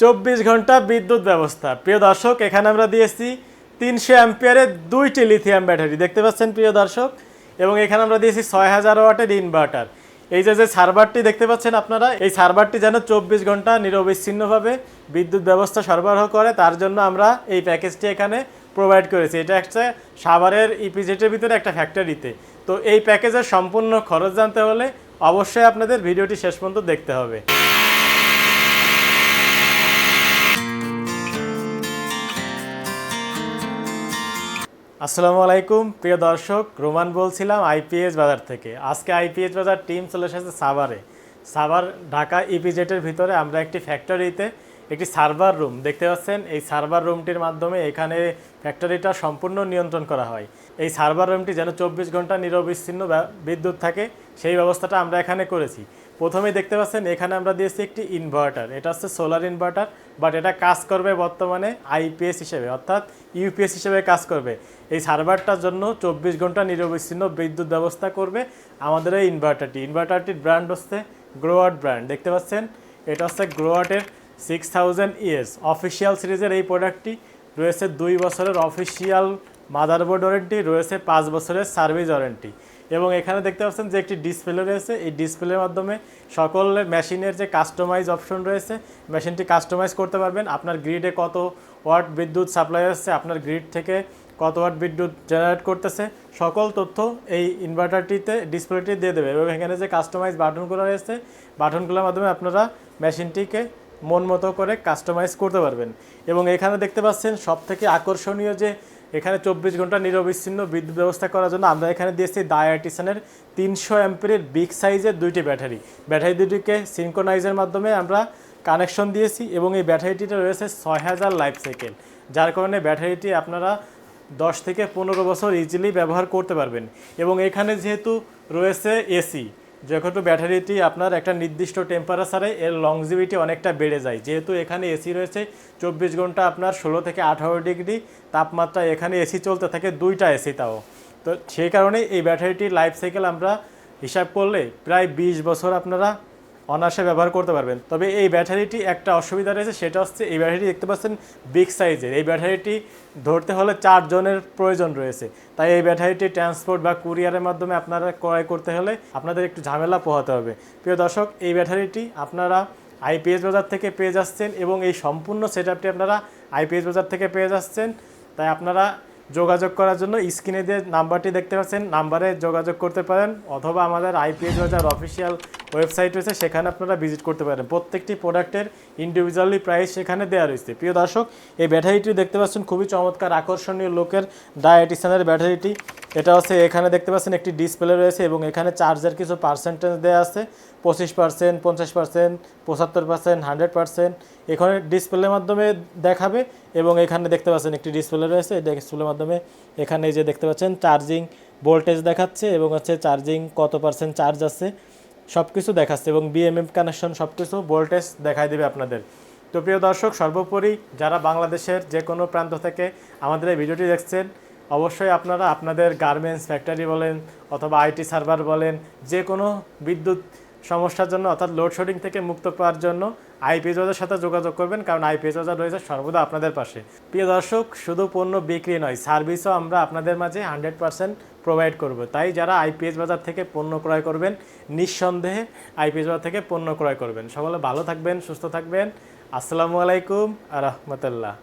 চব্বিশ ঘণ্টা বিদ্যুৎ ব্যবস্থা। প্রিয় দর্শক, এখানে আমরা দিয়েছি তিনশো অ্যাম্পিয়ারের দুইটি লিথিয়াম ব্যাটারি। দেখতে পাচ্ছেন প্রিয় দর্শক? এবং এখানে আমরা দিয়েছি ছয় হাজার ওয়াটের ইনভার্টার। এই যে যে সার্ভারটি দেখতে পাচ্ছেন আপনারা, এই সার্ভারটি যেন চব্বিশ ঘণ্টা নিরবিচ্ছিন্নভাবে বিদ্যুৎ ব্যবস্থা সরবরাহ করে, তার জন্য আমরা এই প্যাকেজটি এখানে প্রোভাইড করেছি। এটা একটা সাভারের ইপিজেটের ভিতরে একটা ফ্যাক্টরিতে তো এই প্যাকেজের সম্পূর্ণ খরচ জানতে হলে অবশ্যই আপনাদের ভিডিওটি শেষ পর্যন্ত দেখতে হবে। আসসালামু আলাইকুম, প্রিয় দর্শক, রোমান বলছিলাম আইপিএস বাজার থেকে। আজকে আইপিএস বাজার টিম চলে এসেছে সাভারে। সাভার ঢাকা ইপিজেটের ভিতরে আমরা একটি ফ্যাক্টরিতে একটি সার্ভার রুম দেখতে পাচ্ছেন। এই সার্ভার রুমটির মাধ্যমে এখানে ফ্যাক্টরিটা সম্পূর্ণ নিয়ন্ত্রণ করা হয়। এই সার্ভার রুমটি যেন চব্বিশ ঘণ্টা নিরবিচ্ছিন্ন বিদ্যুৎ থাকে, সেই ব্যবস্থাটা আমরা এখানে করেছি। প্রথমেই দেখতে পাচ্ছেন, এখানে আমরা দিয়েছি একটি ইনভার্টার এটা হচ্ছে সোলার ইনভার্টার বাট এটা কাজ করবে বর্তমানে আইপিএস হিসেবে, অর্থাৎ ইউপিএস হিসেবে কাজ করবে। এই সার্ভারটার জন্য চব্বিশ ঘণ্টা নিরবিচ্ছিন্ন বিদ্যুৎ ব্যবস্থা করবে আমাদের এই ইনভার্টারটি ইনভার্টারটির ব্র্যান্ড হচ্ছে গ্রোয়াট ব্র্যান্ড দেখতে পাচ্ছেন, এটা হচ্ছে গ্রোয়াটের সিক্স থাউজেন্ড ইয়েস অফিসিয়াল সিরিজের এই প্রোডাক্টটি রয়েছে দুই বছরের অফিসিয়াল মাদারবোর্ড ওয়ারেন্টি রয়েছে পাঁচ বছরের সার্ভিস ওয়ারেন্টি এবং এখানে দেখতে পাচ্ছেন যে একটি ডিসপ্লে রয়েছে। এই ডিসপ্লের মাধ্যমে সকল মেশিনের যে কাস্টমাইজ অপশন রয়েছে মেশিনটি কাস্টমাইজ করতে পারবেন। আপনার গ্রিডে কত ওয়াট বিদ্যুৎ সাপ্লাই আসছে, আপনার গ্রিড থেকে কত ওয়াট বিদ্যুৎ জেনারেট করতেছে, সকল তথ্য এই ইনভার্টারটিতে ডিসপ্লেটি দিয়ে দেবে এবং এখানে যে কাস্টমাইজ বাটনগুলো রয়েছে বাটনগুলোর মাধ্যমে আপনারা মেশিনটিকে মন মতো করে কাস্টমাইজ করতে পারবেন। এবং এখানে দেখতে পাচ্ছেন সব থেকে আকর্ষণীয় যে এখানে চব্বিশ ঘণ্টা নিরবিচ্ছিন্ন বিদ্যুৎ ব্যবস্থা করার জন্য আমরা এখানে দিয়েছি ডায়াটিসনের তিনশো অ্যাম্পিয়ারের বিগ সাইজের দুইটি ব্যাটারি। ব্যাটারি দুটিকে সিনকোনাইজের মাধ্যমে আমরা কানেকশন দিয়েছি এবং এই ব্যাটারিটিতে রয়েছে ছয় হাজার লাইফ সাইকেল যার কারণে ব্যাটারিটি আপনারা দশ থেকে পনেরো বছর ইজিলি ব্যবহার করতে পারবেন। এবং এখানে যেহেতু রয়েছে এসি যেহেতু ব্যাটারিটি আপনার একটা নির্দিষ্ট টেম্পারেচারে এর লংজিভিটি অনেকটা বেড়ে যায়। যেহেতু এখানে এসি রয়েছে, চব্বিশ ঘণ্টা আপনার ষোলো থেকে আঠারো ডিগ্রি, তাপমাত্রা এখানে এসি চলতে থাকে দুইটা এসি তাও। তো সেই কারণে এই ব্যাটারিটির লাইফ সাইকেল আমরা হিসাব করলে প্রায় বিশ বছর আপনারা অনায়াসে ব্যবহার করতে পারবেন। তবে এই ব্যাটারিটি একটা অসুবিধা রয়েছে, সেটা হচ্ছে এই ব্যাটারিটি দেখতে পাচ্ছেন বিগ সাইজের। এই ব্যাটারিটি ধরতে হলে চারজনের প্রয়োজন রয়েছে। তাই এই ব্যাটারিটি ট্রান্সপোর্ট বা কুরিয়ারের মাধ্যমে আপনারা ক্রয় করতে হলে আপনাদের একটু ঝামেলা পোহাতে হবে। প্রিয় দর্শক, এই ব্যাটারিটি আপনারা আইপিএস বাজার থেকে পেয়ে যাচ্ছেন এবং এই সম্পূর্ণ সেট আপনারা আইপিএস বাজার থেকে পেয়ে যাচ্ছেন। তাই আপনারা যোগাযোগ করার জন্য স্ক্রিনে দিয়ে নাম্বারটি দেখতে পাচ্ছেন, নাম্বারে যোগাযোগ করতে পারেন অথবা আমাদের আইপিএস বাজার অফিসিয়াল ওয়েবসাইট রয়েছে, সেখানে আপনারা ভিজিট করতে পারেন। প্রত্যেকটি প্রোডাক্টের ইন্ডিভিজুয়ালি প্রাইস সেখানে দেওয়া রয়েছে। প্রিয় দর্শক, এই ব্যাটারিটি দেখতে পাচ্ছেন, খুবই চমৎকার, আকর্ষণীয় লোকের ডায়েটিসানের ব্যাটারিটি এটা হচ্ছে, এখানে দেখতে পাচ্ছেন একটি ডিসপ্লে রয়েছে এবং এখানে চার্জের কিছু পার্সেন্টেজ দেওয়া আছে। পঁচিশ পার্সেন্ট পঞ্চাশ পার্সেন্ট পঁচাত্তর পার্সেন্ট হান্ড্রেড পার্সেন্ট এখানে ডিসপ্লের মাধ্যমে দেখাবে এবং এখানে দেখতে পাচ্ছেন একটি ডিসপ্লে রয়েছে। ডিসপ্লের মাধ্যমে এখানে যে দেখতে পাচ্ছেন চার্জিং ভোল্টেজ দেখাচ্ছে এবং হচ্ছে চার্জিং কত পার্সেন্ট চার্জ আছে সব কিছু দেখাচ্ছে এবং বিএমএম কানেকশন সব কিছু ভোল্টেজ দেখাই দেবে আপনাদের। তো প্রিয় দর্শক, সর্বোপরি যারা বাংলাদেশের যে কোনো প্রান্ত থেকে আমাদের এই ভিডিওটি দেখছেন অবশ্যই আপনারা আপনাদের গার্মেন্টস ফ্যাক্টরি বলেন অথবা আইটি সার্ভার বলেন যে কোনো বিদ্যুৎ সমস্যার জন্য অর্থাৎ লোডশেডিং থেকে মুক্ত পাওয়ার জন্য আইপিএস বাজার সাথে যোগাযোগ করবেন, কারণ আইপিএস বাজার রয়েছে সর্বদা আপনাদের পাশে। প্রিয় দর্শক, শুধু পণ্য বিক্রি নয়, সার্ভিসও আমরা আপনাদের মাঝে হান্ড্রেড পার্সেন্ট প্রোভাইড করব। তাই যারা আইপিএস বাজার থেকে পণ্য ক্রয় করবেন, নিঃসন্দেহে আইপিএস বাজার থেকে পণ্য ক্রয় করবেন। সকলে ভালো থাকবেন, সুস্থ থাকবেন। আসসালামু আলাইকুম আ রহমতুল্লাহ।